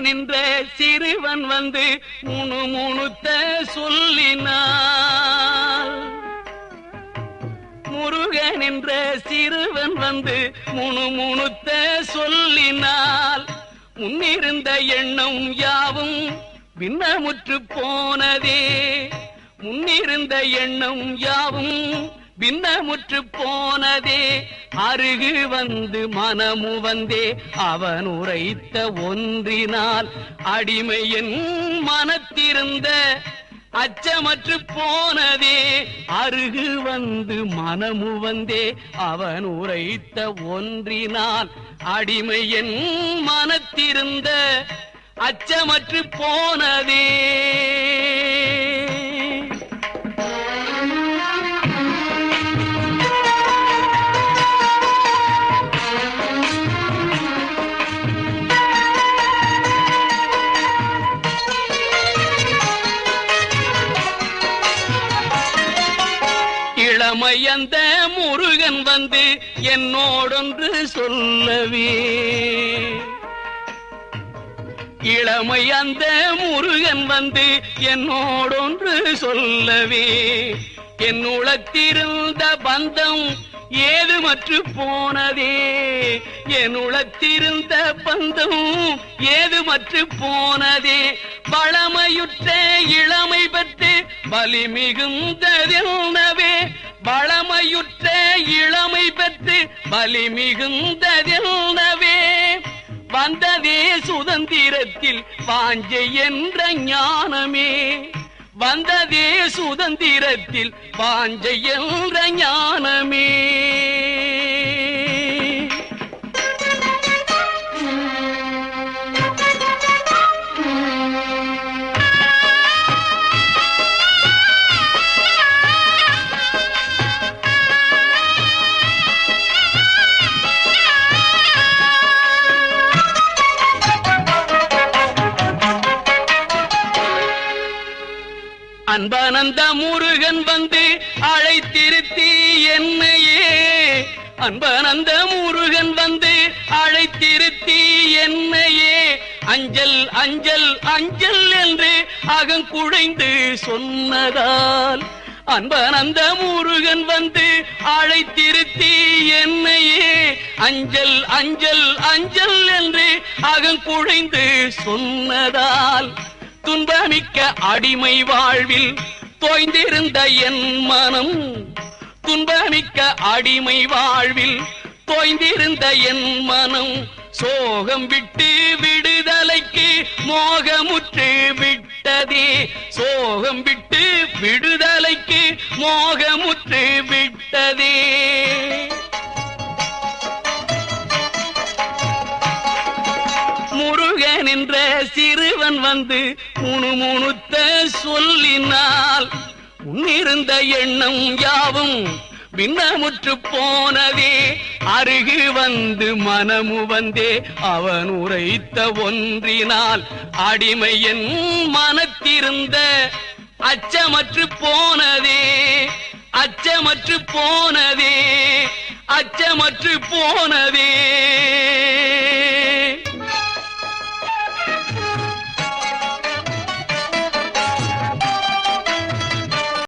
நின்ற சிறுவன் வந்து முணு முணுத்த சொல்லினார். முருகன் என்ற சிறுவன் வந்து முணு முணுத்த சொல்லினால் முன்னிருந்த எண்ணம் யாவும் பின்னமுற்று போனதே. முன்னிருந்த எண்ணம் யாவும் பின்னமுற்று போனதே அருகு வந்து மனமு வந்தே. அவன் உரைத்த ஒன்றினால் அடிமையின் மனத்திருந்த அச்சமற்று போனதே அருகு வந்து மனமு வந்தே. அவன் உரைத்த ஒன்றினால் அடிமையின் மனத்திருந்த அச்சமற்று போனதே. மையந்த முருகன் வந்து என்னோடொன்று சொல்லவே. இளமை அந்த முருகன் வந்து என்னோடொன்று சொல்லவே. என் உளத்திருந்த பந்தம் ஏதுமற்று போனதே? என் உளத்திருந்த பந்தம் ஏதுமற்று போனதே? வளமையுற்ற இளமை பெற்று பலி மிகுந்ததென்னவே? வளமையுற்ற இளமை பெற்று வலி மிகுந்ததென்னவே வந்ததே சுதந்திரத்தில் வாஞ்சை என்ற ஞானமே. வந்ததே சுதந்திரத்தில் வாஞ்சை என்ற ஞானமே. அன்பானந்த முருகன் வந்து அழைத்திருத்தி என்னையே. அன்பானந்த முருகன் வந்து அழைத்திருத்தி என்னையே. அஞ்சல் அஞ்சல் அஞ்சல் என்று அகங்குழைந்து சொன்னதால் அன்பனந்த முருகன் வந்து அழைத்திருத்தி என்னையே. அஞ்சல் அஞ்சல் அஞ்சல் என்று அகங்குழைந்து சொன்னதால் துன்பமிக்க அடிமை வாழ்வில் தோய்ந்திருந்த என் மனம். துன்பமிக்க அடிமை வாழ்வில் தோய்ந்திருந்த என் மனம். சோகம் விட்டு விடுதலைக்கு மோகமுற்று விட்டதே. சோகம் விட்டு விடுதலைக்கு மோகமுற்று விட்டதே. நின்ற என்ற சிறுவன் வந்து முணுமுணுத்த சொல்லினால் முன்னிருந்த எண்ணம் யாவும் பின்னமுற்று போனதே. அருகு வந்து மனமு வந்தே அவன் உரைத்த ஒன்றினால் அடிமை என் மனத்திருந்த அச்சமற்று போனதே. அச்சமற்று போனதே அச்சமற்று போனதே.